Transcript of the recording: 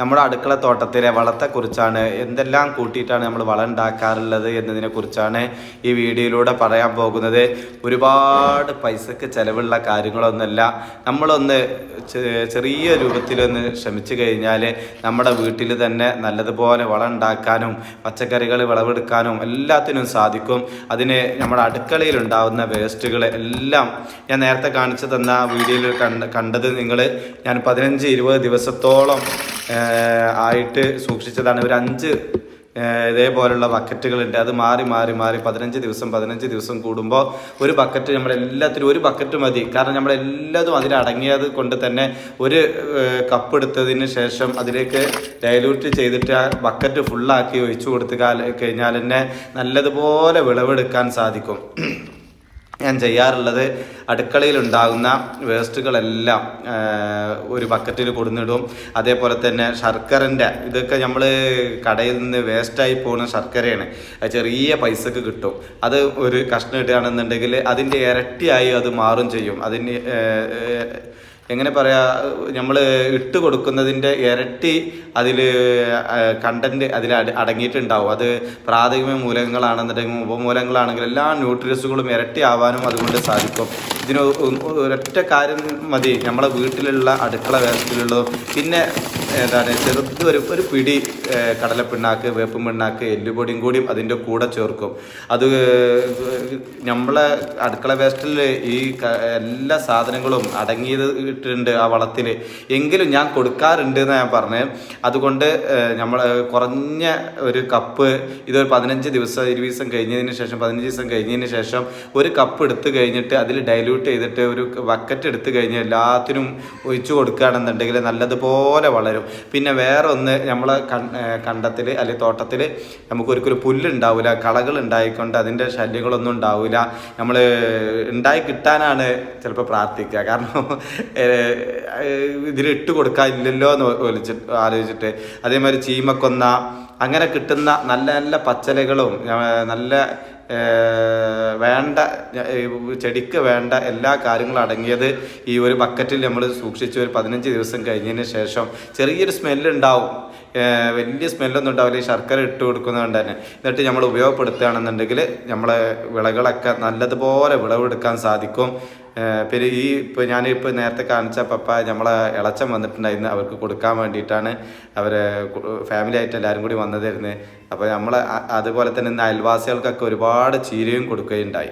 നമ്മുടെ അടുക്കള തോട്ടത്തിലെ വളത്തെക്കുറിച്ചാണ് എന്തെല്ലാം കൂട്ടിയിട്ടാണ് നമ്മൾ വളം ഉണ്ടാക്കാറുള്ളത് എന്നതിനെക്കുറിച്ചാണ് ഈ വീഡിയോയിലൂടെ പറയാൻ പോകുന്നത്. ഒരുപാട് പൈസക്ക് ചിലവുള്ള കാര്യങ്ങളൊന്നുമല്ല. നമ്മളൊന്ന് ചെറിയ രൂപത്തിലൊന്ന് ശ്രമിച്ചു കഴിഞ്ഞാൽ നമ്മുടെ വീട്ടിൽ തന്നെ നല്ലതുപോലെ വളം ഉണ്ടാക്കാനും പച്ചക്കറികൾ വിളവെടുക്കാനും എല്ലാത്തിനും സാധിക്കും. അതിന് നമ്മുടെ അടുക്കളയിൽ ഉണ്ടാകുന്ന വേസ്റ്റുകൾ എല്ലാം ഞാൻ നേരത്തെ കാണിച്ചു തന്ന വീഡിയോയിൽ കണ്ട കണ്ടത് നിങ്ങൾ ഞാൻ പതിനഞ്ച് ഇരുപത് ദിവസത്തോളം ആയിട്ട് സൂക്ഷിച്ചതാണ്. ഒരു അഞ്ച് ഇതേപോലുള്ള ബക്കറ്റുകളുണ്ട്. അത് മാറി മാറി മാറി പതിനഞ്ച് ദിവസം പതിനഞ്ച് ദിവസം കൂടുമ്പോൾ ഒരു ബക്കറ്റ് നമ്മളെല്ലാത്തിനും ഒരു ബക്കറ്റ് മതി. കാരണം നമ്മളെല്ലാതും അതിലടങ്ങിയത് കൊണ്ട് തന്നെ ഒരു കപ്പ് എടുത്തതിന് ശേഷം അതിലേക്ക് ഡൈലൂട്ട് ചെയ്തിട്ട് ആ ബക്കറ്റ് ഫുള്ളാക്കി ഒഴിച്ചു കൊടുത്ത് കഴിഞ്ഞാൽ തന്നെ നല്ലതുപോലെ വിളവെടുക്കാൻ സാധിക്കും. ഞാൻ ചെയ്യാറുള്ളത് അടുക്കളയിൽ ഉണ്ടാകുന്ന വേസ്റ്റുകളെല്ലാം ഒരു ബക്കറ്റിൽ കൊടുന്നിടും. അതേപോലെ തന്നെ ശർക്കരന്റെ ഇതൊക്കെ നമ്മൾ കടയിൽ നിന്ന് വേസ്റ്റായി പോകുന്ന ശർക്കരയാണ്. ചെറിയ പൈസക്ക് കിട്ടും. അത് ഒരു കഷ്ണം ഇടുകയാണെന്നുണ്ടെങ്കിൽ അതിന്റെ ഇരട്ടിയായി അത് മാറും ചെയ്യും. അതിന് എങ്ങനെ പറയാ നമ്മൾ ഇട്ട് കൊടുക്കുന്നതിന്റെ ഇരട്ടി അതിൽ കണ്ടന്റ് അതിൽ അടങ്ങിയിട്ടുണ്ടാവും. അത് പ്രാഥമിക മൂലകങ്ങളാണെന്നുണ്ടെങ്കിൽ ഉപമൂലങ്ങളാണെങ്കിൽ എല്ലാ ന്യൂട്രിയസുകളും ഇരട്ടി ആവാനും അതുകൊണ്ട് സാധിക്കും. ഇതിന് ഒരൊറ്റ കാര്യം മതി. നമ്മളെ വീട്ടിലുള്ള അടുക്കള വേസ്റ്റിലുള്ളതും പിന്നെ എന്താണ് ചെറുത് ഒരു ഒരു പിടി കടലപ്പിണ്ണാക്ക് വേപ്പും പിണ്ണാക്ക് എല്ലുപൊടിയും കൂടിയും അതിന്റെ കൂടെ ചേർക്കും. അത് നമ്മളെ അടുക്കള വേസ്റ്റിൽ ഈ എല്ലാ സാധനങ്ങളും അടങ്ങിയത് ഇട്ടിട്ടുണ്ട് ആ വളത്തിൽ എങ്കിലും ഞാൻ കൊടുക്കാറുണ്ട് എന്ന് ഞാൻ പറഞ്ഞത് അതുകൊണ്ട് നമ്മൾ കുറഞ്ഞ ഒരു കപ്പ് ഇതൊരു പതിനഞ്ച് ദിവസം ഇരുപത് ദിവസം കഴിഞ്ഞതിന് ശേഷം പതിനഞ്ച് ദിവസം കഴിഞ്ഞതിന് ശേഷം ഒരു കപ്പ് എടുത്ത് കഴിഞ്ഞിട്ട് അതിൽ ഡൈല്യൂട്ട് ചെയ്തിട്ട് ഒരു ബക്കറ്റ് എടുത്ത് കഴിഞ്ഞ് എല്ലാത്തിനും ഒഴിച്ചു കൊടുക്കുകയാണെന്നുണ്ടെങ്കിൽ നല്ലതുപോലെ വളരും. പിന്നെ വേറെ ഒന്ന് നമ്മളെ കണ്ടത്തിൽ അല്ലെങ്കിൽ തോട്ടത്തിൽ നമുക്ക് ഒരിക്കലും പുല്ലുണ്ടാവില്ല കളകൾ ഉണ്ടായിക്കൊണ്ട് അതിന്റെ ശല്യങ്ങളൊന്നും ഉണ്ടാവില്ല നമ്മൾ ഉണ്ടായി കിട്ടാനാണ് ചിലപ്പോൾ പ്രാർത്ഥിക്കുക. കാരണം ഇതിൽ ഇട്ട് കൊടുക്കാനില്ലല്ലോ എന്ന് ആലോചിച്ചിട്ട്. അതേമാതിരി ചീമക്കൊന്ന അങ്ങനെ കിട്ടുന്ന നല്ല നല്ല പച്ചലകളും നല്ല വേണ്ട ചെടിക്ക് വേണ്ട എല്ലാ കാര്യങ്ങളും അടങ്ങിയത് ഈ ഒരു ബക്കറ്റിൽ നമ്മൾ സൂക്ഷിച്ച് ഒരു പതിനഞ്ച് ദിവസം കഴിഞ്ഞതിന് ശേഷം ചെറിയൊരു സ്മെല്ലുണ്ടാവും. വലിയ സ്മെല്ലൊന്നും ഉണ്ടാവില്ല. ഈ ശർക്കര ഇട്ട് കൊടുക്കുന്നതുകൊണ്ട് തന്നെ. എന്നിട്ട് നമ്മൾ ഉപയോഗപ്പെടുത്തുകയാണെന്നുണ്ടെങ്കിൽ നമ്മളെ വിളകളൊക്കെ നല്ലതുപോലെ വിളവെടുക്കാൻ സാധിക്കും. പിന്നെ ഈ ഇപ്പോൾ ഞാനിപ്പോൾ നേരത്തെ കാണിച്ച പപ്പ നമ്മളെ ഇളച്ചം വന്നിട്ടുണ്ടായിരുന്നു. അവർക്ക് കൊടുക്കാൻ വേണ്ടിയിട്ടാണ് അവർ ഫാമിലി ആയിട്ട് എല്ലാവരും കൂടി വന്നതായിരുന്നു അപ്പോൾ നമ്മൾ അതുപോലെ തന്നെ അയൽവാസികൾക്കൊക്കെ ഒരുപാട് ചീരയും കൊടുക്കുകയുണ്ടായി.